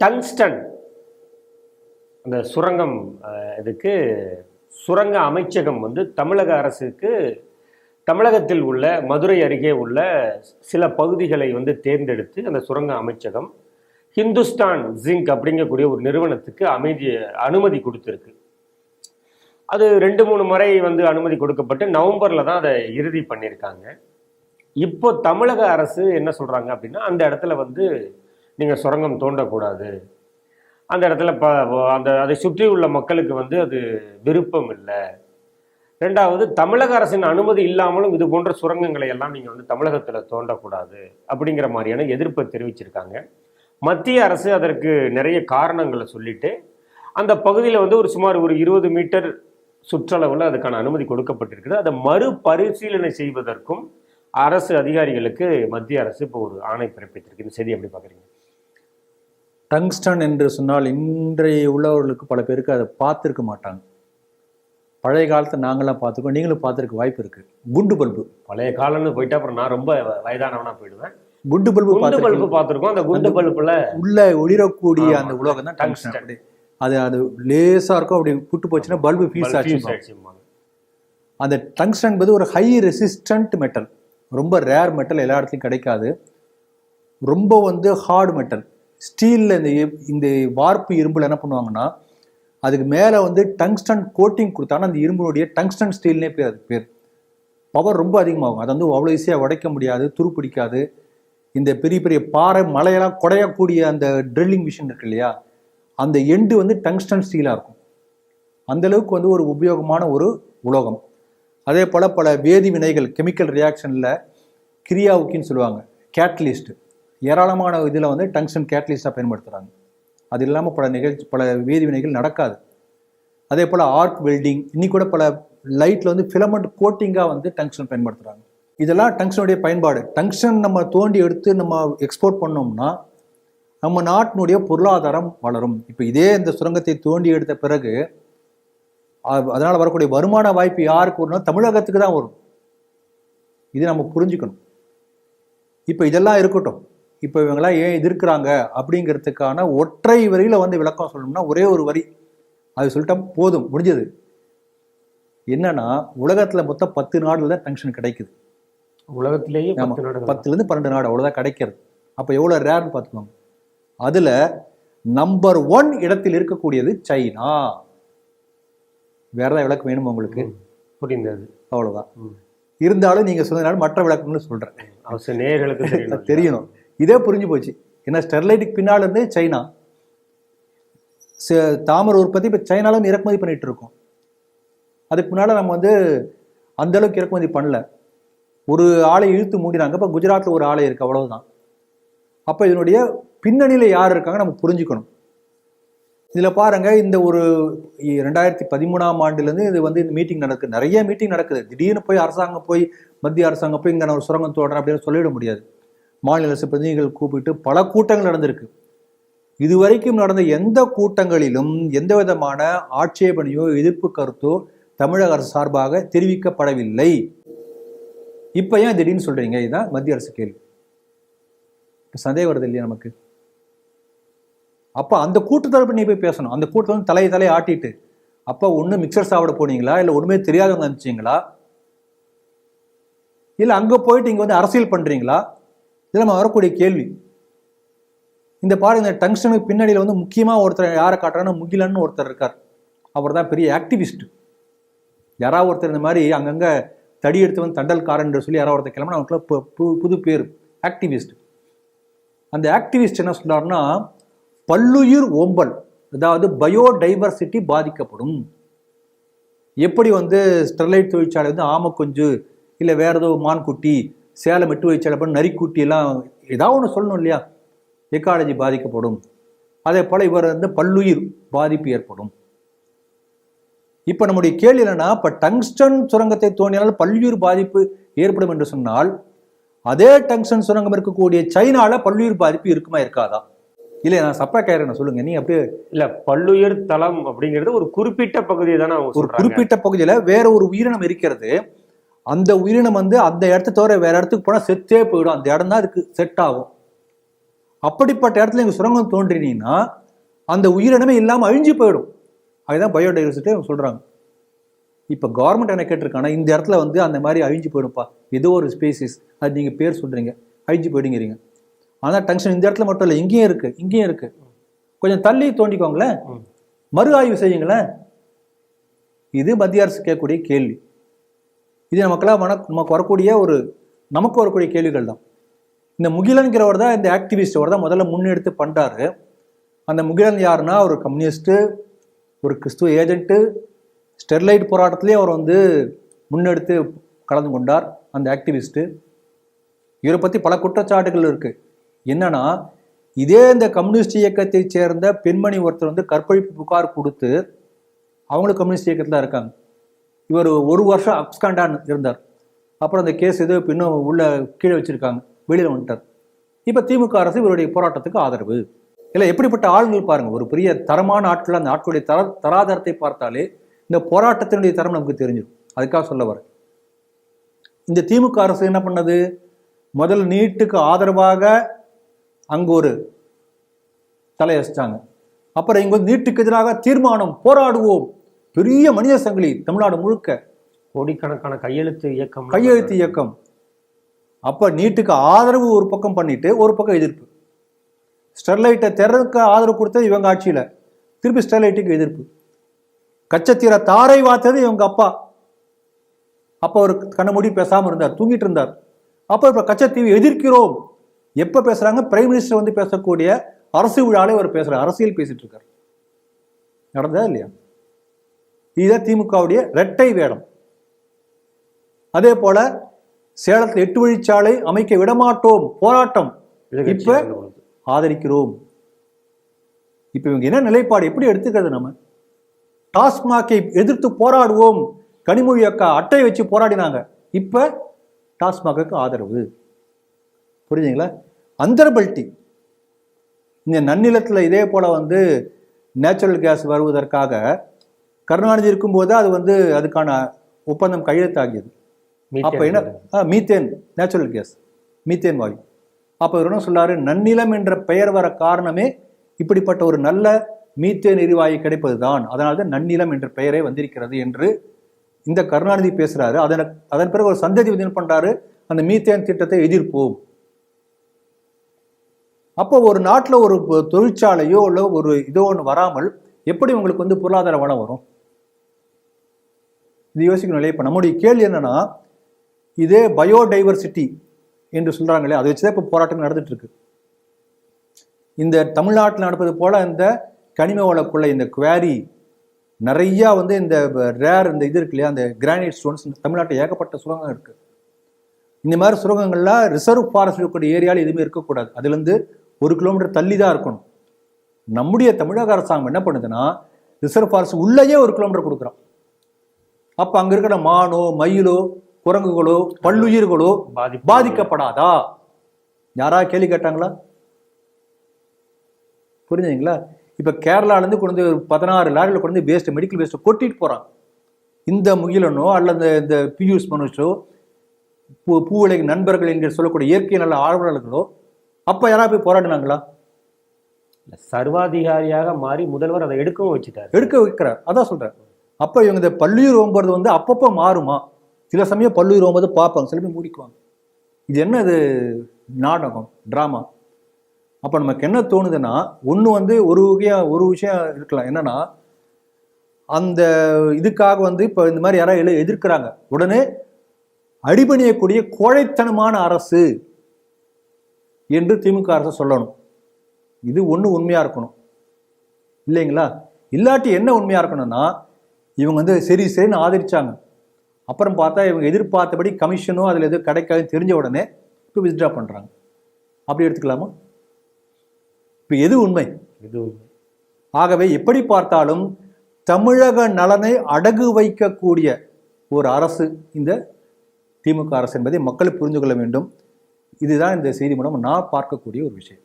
Tungsten. அந்த சுரங்கம் இதுக்கு சுரங்க அமைச்சகம் வந்து தமிழக அரசுக்கு தமிழகத்தில் உள்ள மதுரை அருகே உள்ள சில பகுதிகளை வந்து தேர்ந்தெடுத்து அந்த சுரங்க அமைச்சகம் ஹிந்துஸ்தான் ஜிங்க் அப்படிங்கக்கூடிய ஒரு நிறுவனத்துக்கு அமைதி அனுமதி கொடுத்துருக்கு. அது ரெண்டு மூணு முறை வந்து அனுமதி கொடுக்கப்பட்டு நவம்பரில் தான் அதை இறுதி பண்ணியிருக்காங்க. இப்போ தமிழக அரசு என்ன சொல்கிறாங்க அப்படின்னா அந்த இடத்துல வந்து நீங்கள் சுரங்கம் தோண்டக்கூடாது. அந்த இடத்துல ப அந்த அதை சுற்றி உள்ள மக்களுக்கு வந்து அது விருப்பம் இல்லை. ரெண்டாவது தமிழக அரசின் அனுமதி இல்லாமலும் இது போன்ற சுரங்கங்களை எல்லாம் நீங்கள் வந்து தமிழகத்தில் தோண்டக்கூடாது அப்படிங்கிற மாதிரியான எதிர்ப்பை தெரிவிச்சிருக்காங்க. மத்திய அரசு அதற்கு நிறைய காரணங்களை சொல்லிட்டு அந்த பகுதியில் வந்து ஒரு சுமார் ஒரு இருபது மீட்டர் சுற்றளவில் அதுக்கான அனுமதி கொடுக்கப்பட்டிருக்குது. அதை மறுபரிசீலனை செய்வதற்கும் அரசு அதிகாரிகளுக்கு மத்திய அரசு இப்போ ஒரு ஆணை பிறப்பித்திருக்கு. இந்த செய்தி எப்படி பார்க்குறீங்க? டங்ஸ்டன் என்று சொன்னால் இன்றைய உள்ளவர்களுக்கு பல பேருக்கு அதை பார்த்துருக்க மாட்டாங்க. பழைய காலத்தை நாங்களாம் பார்த்துருக்கோம். நீங்களும் பார்த்துருக்க வாய்ப்பு இருக்கு. குண்டு பல்பு. பழைய காலம்னு போயிட்டு அப்புறம் நான் ரொம்ப வயதானவனா போயிடுவேன். குண்டு பல்பு குண்டு பல்பு பார்த்துருக்கோம். அந்த குண்டு பல்புல உள்ள ஒளிரக்கூடிய. அந்த உலோகம் தான் டங்ஸ்டன். அப்படி அது அது லேசா இருக்கும். அப்படி புட்டு போச்சுன்னா பல்பு ஃபீஸ் ஆச்சு. அந்த டங்ஸ்டன் என்பது ஒரு ஹை ரெசிஸ்டன்ட் மெட்டல் ரொம்ப ரேர் மெட்டல் எல்லா இடத்துலையும் கிடைக்காது. ரொம்ப வந்து ஹார்ட் மெட்டல் ஸ்டீலில் இந்த இந்த வார்ப்பு இரும்பில் என்ன பண்ணுவாங்கன்னா அதுக்கு மேலே வந்து டங்ஸ்டன் கோட்டிங் கொடுத்தாங்கன்னா அந்த இரும்பினுடைய டங்ஸ்டன் ஸ்டீல்னே பேர் அது பேர். பவர் ரொம்ப அதிகமாகும். அதை வந்து அவ்வளோ ஈஸியாக உடைக்க முடியாது துரு பிடிக்காது. இந்த பெரிய பெரிய பாறை மலையெல்லாம் குடையக்கூடிய அந்த ட்ரில்லிங் மிஷின் இருக்கு இல்லையா? அந்த எண்டு வந்து டங்ஸ்டன் ஸ்டீலாக இருக்கும். அந்தளவுக்கு வந்து ஒரு உபயோகமான ஒரு உலோகம். அதே போல் பல வேதி வினைகள் கெமிக்கல் ரியாக்ஷனில் கிரியாவுக்கின்னு சொல்லுவாங்க. கேட்லிஸ்ட்டு ஏராளமான இதில் வந்து டங்ஸ்டன் கேட்டலிஸ்டாக பயன்படுத்துகிறாங்க அது இல்லாமல் பல நிகழ்ச்சி பல வேதி வினைகள் நடக்காது. அதே போல் ஆர்க் வெல்டிங் இன்னி கூட பல லைட்டில் வந்து ஃபிலமெண்ட் கோட்டிங்காக வந்து டங்ஸ்டன் பயன்படுத்துகிறாங்க இதெல்லாம் டங்ஸ்டனுடைய பயன்பாடு. டங்ஸ்டன் நம்ம தோண்டி எடுத்து நம்ம எக்ஸ்போர்ட் பண்ணோம்னா நம்ம நாட்டினுடைய பொருளாதாரம் வளரும். இப்போ இதே இந்த சுரங்கத்தை தோண்டி எடுத்த பிறகு அதனால் வரக்கூடிய வருமான வாய்ப்பு யாருக்கு வரும்னா தமிழகத்துக்கு தான் வரும். இது நம்ம புரிஞ்சுக்கணும். இப்போ இதெல்லாம் இருக்கட்டும். இப்போ இவங்கெல்லாம் ஏன் எதிர்க்கிறாங்க அப்படிங்கிறதுக்கான ஒற்றை வரியில வந்து விளக்கம் சொல்லணும்னா ஒரே ஒரு வரி. அது சொல்லிட்டா போதும் முடிஞ்சது. என்னன்னா உலகத்துல மொத்தம் பத்து நாடுல தான் டங்ஷன் கிடைக்குது. உலகத்திலேயே ஆமா. பத்து நாடுகள் பத்துல இருந்து பன்னெண்டு நாடு அவ்வளவுதான் கிடைக்கிறது. அப்ப எவ்வளவு ரேர்னு பார்த்துக்கோங்க. அதுல நம்பர் ஒன் இடத்தில் இருக்கக்கூடியது சைனா. வேற ஏதாவது விளக்கம் வேணுமா உங்களுக்கு. புரிந்தது. அவ்வளவுதான். ம். இருந்தாலும் நீங்க சொன்னதுனால மற்ற விளக்கம்னு நேயர்களுக்கு தெரியணும். தெரியணும். இதே புரிஞ்சு போச்சு. ஏன்னா ஸ்டெர்லைட்டுக்கு பின்னால் இருந்து சைனா. ச- உற்பத்தி இப்போ சைனாலும் இறக்குமதி பண்ணிகிட்டு இருக்கோம். அதுக்கு முன்னால் நம்ம வந்து அந்தளவுக்கு இறக்குமதி பண்ணல. ஒரு ஆளை இழுத்து மூடினாங்க. இப்போ குஜராத்தில் ஒரு ஆலை இருக்குது அவ்வளவுதான். அப்போ இதனுடைய பின்னணியில் யார் இருக்காங்க நம்ம புரிஞ்சுக்கணும். இதில் பாருங்க இந்த ஒரு இ- ரெண்டாயிரத்தி பதிமூணாம் ஆண்டுலேருந்து இது வந்து இந்த மீட்டிங் நடக்குது நிறைய மீட்டிங் நடக்குது. திடீர்னு போய் அரசாங்கம் போய் மத்திய அரசாங்கம் போய் இங்கே நான் ஒரு சுரங்கம் தோடுறேன் அப்படின்னு சொல்லிட முடியாது. மாநில அரசு பிரதிநிதிகள் கூப்பிட்டு பல கூட்டங்கள் நடந்திருக்கு. இதுவரைக்கும் நடந்த எந்த கூட்டங்களிலும் எந்த விதமான ஆட்சேபனையோ எதிர்ப்பு கருத்தோ தமிழக அரசு சார்பாக தெரிவிக்கப்படவில்லை. இப்ப ஏன் திடீர்னு சொல்றீங்க? இதுதான் மத்திய அரசு கேள்வி. சந்தேகம் வருது இல்லையா நமக்கு? அப்ப அந்த கூட்டத்தொடர்பு நீ போய் பேசணும். அந்த கூட்டத்தில் வந்து தலையை தலையை ஆட்டிட்டு அப்ப ஒண்ணு மிக்சர் சாப்பிட போனீங்களா? இல்ல ஒண்ணுமே தெரியாதவங்க அனுப்பிச்சிங்களா? இல்ல அங்க போயிட்டு இங்க வந்து அரசியல் பண்றீங்களா? இதில் நம்ம வரக்கூடிய கேள்வி. இந்த பாடம் இந்த டங்ஸ்டனுக்கு பின்னாடியில வந்து முக்கியமாக ஒருத்தர் யாரை காட்டுறாங்கன்னா முகிலன்னு ஒருத்தர் இருக்கார். அவர் தான் பெரிய ஆக்டிவிஸ்ட். யாராவது ஒருத்தர் இந்த மாதிரி அங்கங்கே தடி எடுத்து வந்து தண்டல்காரன் சொல்லி யாராவது ஒருத்தர் கிளம்பினா அவங்களுக்கு பு- பு- புது பேர் ஆக்டிவிஸ்ட். அந்த ஆக்டிவிஸ்ட் என்ன சொன்னார்னா பல்லுயிர் ஓம்பல் அதாவது பயோடைவர்சிட்டி பாதிக்கப்படும். எப்படி வந்து ஸ்டெர்லைட் தொழிற்சாலை வந்து ஆமக்குஞ்சு இல்லை வேறு ஏதோ மான்குட்டி சேலம் எட்டு நரிக்குட்டி எல்லாம் ஏதாவது ஒன்று சொல்லணும் இல்லையா? எக்காலஜி பாதிக்கப்படும். அதே போல இவர் வந்து பல்லுயிர் பாதிப்பு ஏற்படும். இப்ப நம்முடைய கேள்வி என்னன்னா இப்ப டங்ஸ்டன் சுரங்கத்தை தோண்டினால் பல்லுயிர் பாதிப்பு ஏற்படும் என்று சொன்னால் அதே டங்ஸ்டன் சுரங்கம் இருக்கக்கூடிய சைனால பல்லுயிர் பாதிப்பு இருக்குமா இருக்காதா? இல்லை நான் சப்பா கேட்கறேன் சொல்லுங்க. நீ அப்படியே இல்ல பல்லுயிர் தளம் அப்படிங்கிறது ஒரு குறிப்பிட்ட பகுதியை தானே ஒரு குறிப்பிட்ட பகுதியில வேற ஒரு உயிரினம் இருக்கிறது. அந்த உயிரினம் வந்து அந்த இடத்த தவிர வேற இடத்துக்கு போனா செத்தே போயிடும். அந்த இடம் தான் அதுக்கு செட் ஆகும். அப்படிப்பட்ட இடத்துல இங்கே சுரங்கம் தோன்றினீங்கன்னா அந்த உயிரினமே இல்லாமல் அழிஞ்சு போயிடும். அதுதான் பயோடைவர்சிட்டி அவங்க சொல்கிறாங்க இப்போ கவர்மெண்ட் என்ன கேட்டிருக்காங்கன்னா இந்த இடத்துல வந்து அந்த மாதிரி அழிஞ்சு போயிடும்ப்பா. ஏதோ ஒரு ஸ்பேசிஸ் அது நீங்கள் பேர் சொல்கிறீங்க அழிஞ்சு போயிடுங்கிறீங்க. ஆனால் டங்ஷன் இந்த இடத்துல மட்டும் இல்லை இங்கேயும் இருக்குது இங்கேயும் இருக்குது கொஞ்சம் தள்ளி தோண்டிக்கோங்களேன். மறு ஆய்வு செய்யுங்களேன். இது மத்திய அரசு கேட்கக்கூடிய கேள்வி. இது நமக்கெல்லாம் மன நமக்கு வரக்கூடிய ஒரு நமக்கு வரக்கூடிய கேள்விகள் தான் இந்த முகிலன்கிறவர் தான் இந்த ஆக்டிவிஸ்ட் அவர் தான் முதல்ல முன்னெடுத்து பண்ணுறாரு அந்த முகிலன் யாருன்னா ஒரு கம்யூனிஸ்ட்டு ஒரு கிறிஸ்துவ ஏஜென்ட்டு ஸ்டெர்லைட் போராட்டத்திலேயே அவர் வந்து முன்னெடுத்து கலந்து கொண்டார் அந்த ஆக்டிவிஸ்ட்டு இவரை பற்றி பல குற்றச்சாட்டுகள் இருக்குது என்னன்னா இதே இந்த கம்யூனிஸ்ட் இயக்கத்தை சேர்ந்த பெண்மணி ஒருத்தர் வந்து கற்பழிப்பு புகார் கொடுத்து அவங்களும் கம்யூனிஸ்ட் இயக்கத்தில் இருக்காங்க. இவர் ஒரு வருஷம் அப்ஸ்காண்டான் இருந்தார். அப்புறம் அந்த கேஸ் எதோ இன்னும் உள்ள கீழே வச்சிருக்காங்க. வெளியில் வந்துட்டார். இப்போ திமுக அரசு இவருடைய போராட்டத்துக்கு ஆதரவு. இல்லை எப்படிப்பட்ட ஆளுங்கள் பாருங்கள் ஒரு பெரிய தரமான ஆட்கள் அந்த ஆட்களுடைய தர தராதரத்தை பார்த்தாலே இந்த போராட்டத்தினுடைய தரம் நமக்கு தெரிஞ்சிடும். அதுக்காக சொல்ல வரேன். இந்த திமுக அரசு என்ன பண்ணது? முதல் நீட்டுக்கு ஆதரவாக அங்கே ஒரு தலையசிச்சாங்க அப்புறம் இங்கே வந்து நீட்டுக்கு எதிராக தீர்மானம் போராடுவோம். பெரிய மனித சங்கிலி தமிழ்நாடு முழுக்க கோடிக்கணக்கான கையெழுத்து இயக்கம் கையெழுத்து இயக்கம். அப்ப நீட்டுக்கு ஆதரவு ஒரு பக்கம் பண்ணிட்டு ஒரு பக்கம் எதிர்ப்பு. ஸ்டெர்லைட்டை திறக்க ஆதரவு கொடுத்தது இவங்க ஆட்சியில. திருப்பி ஸ்டெர்லைட்டுக்கு எதிர்ப்பு. கச்சத்தீர தாரை வாத்தது இவங்க அப்பா. அப்ப அவர் கண்ண மூடி பேசாம இருந்தார் தூங்கிட்டு இருந்தார். அப்ப இப்ப கச்சத்தீவை எதிர்க்கிறோம். எப்ப பேசுறாங்க? பிரைம் மினிஸ்டர் வந்து பேசக்கூடிய அரசு விழாலே அவர் பேசுறார் அரசியல் பேசிட்டு இருக்கார். நடந்ததா இல்லையா? இதுதான் திமுகவுடைய இரட்டை வேடம். அதே போல சேலத்தில் எட்டு வழிச்சாலை அமைக்க விடமாட்டோம் போராட்டம். இப்ப. ஆதரிக்கிறோம். இப்ப இவங்க என்ன நிலைப்பாடு? எப்படி எடுத்துக்கிறது நம்ம? டாஸ்மாகை எதிர்த்து போராடுவோம். கனிமொழி அக்கா அட்டை வச்சு போராடினாங்க. இப்ப டாஸ்மாகுக்கு ஆதரவு. புரியுதுங்களா அந்தர்பல்ட்டி. இந்த நன்னிலத்துல இதே போல வந்து நேச்சுரல் கேஸ் வருவதற்காக கருணாநிதி இருக்கும்போது அது வந்து அதுக்கான ஒப்பந்தம் கையெழுத்தாகியது. அப்ப என்ன? ஆ, மீத்தேன் நேச்சுரல் கேஸ் மீத்தேன் வாயு. அப்ப இவர் என்ன சொல்றாரு? நன்னிலம் என்ற பெயர் வர காரணமே இப்படிப்பட்ட ஒரு நல்ல மீத்தேன் எரிவாயு கிடைப்பதுதான். அதனால தான் நன்னிலம் என்ற பெயரே வந்திருக்கிறது என்று இந்த கருணாநிதி பேசுறாரு. அதன் அதன் பிறகு ஒரு சந்ததி என்ன பண்றாரு? அந்த மீத்தேன் திட்டத்தை எதிர்ப்போம். அப்போ ஒரு நாட்டில் ஒரு தொழிற்சாலையோ இல்லை ஒரு இதோ ஒன்று வராமல் எப்படி உங்களுக்கு வந்து பொருளாதார வளம் வரும்? இது யோசிக்கணும் இல்லையா? இப்போ நம்முடைய கேள்வி என்னன்னா இதே பயோடைவர்சிட்டி என்று சொல்கிறாங்க இல்லையா? அதை வச்சுதான் இப்போ போராட்டம் நடந்துட்டு இருக்கு. இந்த தமிழ்நாட்டில் நடப்பது போல் இந்த கனிம வள கொள்ளை இந்த குவாரி நிறையா வந்து இந்த ரேர் இந்த இது இருக்கு இல்லையா? அந்த கிரானைட் ஸ்டோன்ஸ் தமிழ்நாட்டில் ஏகப்பட்ட சுரங்கம் இருக்குது இந்த மாதிரி சுரங்கங்கள்லாம் ரிசர்வ் ஃபாரஸ்ட் இருக்கக்கூடிய ஏரியாவில் எதுவுமே இருக்கக்கூடாது. அதுலேருந்து ஒரு கிலோமீட்டர் தள்ளி தான் இருக்கணும். நம்முடைய தமிழக அரசாங்கம் என்ன பண்ணுதுன்னா ரிசர்வ் ஃபாரஸ்ட் உள்ளேயே ஒரு கிலோமீட்டர் கொடுக்குறோம் அப்போ அங்கே இருக்கிற மானோ மயிலோ குரங்குகளோ பல்லுயிர்களோ பாதிக்கப்படாதா. யாரா கேள்வி கேட்டாங்களா? புரிஞ்சுங்களா இப்ப கேரளால இருந்து கொண்டு வந்து ஒரு பதினாறு லாரியில் கொண்டு வந்து வேஸ்ட் மெடிக்கல் வேஸ்ட் கொட்டிட்டு போறான் இந்த முகிலனோ அல்லது இந்த பியூஷ் மனுஷோ பூ பூவுலக நண்பர்கள் என்று சொல்லக்கூடிய இயற்கை நல்ல ஆர்வலர்களோ அப்ப யாரா போய் போராடினாங்களா? சர்வாதிகாரியாக மாறி முதல்வர் அதை எடுக்கவும் வச்சுட்டாரு. எடுக்க வைக்கிறார். அதான் சொல்றேன். அப்போ இவங்க இந்த பல்லுயிர் ஓம்புறது வந்து அப்பப்போ மாறுமா? சில சமயம் பல்லுயிர் ஓம்புறது பார்ப்பாங்க சில பேர் மூடிக்குவாங்க. இது என்ன இது நாடகம் ட்ராமா அப்போ நமக்கு என்ன தோணுதுன்னா ஒன்று வந்து ஒரு வகையாக ஒரு விஷயம் இருக்கலாம். என்னன்னா அந்த இதுக்காக வந்து இப்போ இந்த மாதிரி யாராவது எழு- எதிர்க்கிறாங்க. உடனே அடிபணியக்கூடிய கோழைத்தனமான அரசு என்று திமுக அரசு சொல்லணும். இது ஒன்று உண்மையாக இருக்கணும். இல்லைங்களா? இல்லாட்டி என்ன உண்மையாக இருக்கணும்னா இவங்க வந்து சரி சரின்னு ஆதரிச்சாங்க. அப்புறம் பார்த்தா இவங்க எதிர்பார்த்தபடி கமிஷனோ அதில் எதுவும் கிடைக்காதுன்னு தெரிஞ்ச உடனே இப்போ வித்ட்ரா பண்ணுறாங்க அப்படி எடுத்துக்கலாமா? இப்போ எது உண்மை? இது ஆகவே எப்படி பார்த்தாலும் தமிழக நலனை அடகு வைக்கக்கூடிய ஒரு அரசு இந்த திமுக அரசு என்பதை மக்கள் புரிந்து கொள்ள வேண்டும். இதுதான் இந்த செய்தி மூலம் நான் பார்க்கக்கூடிய ஒரு விஷயம்.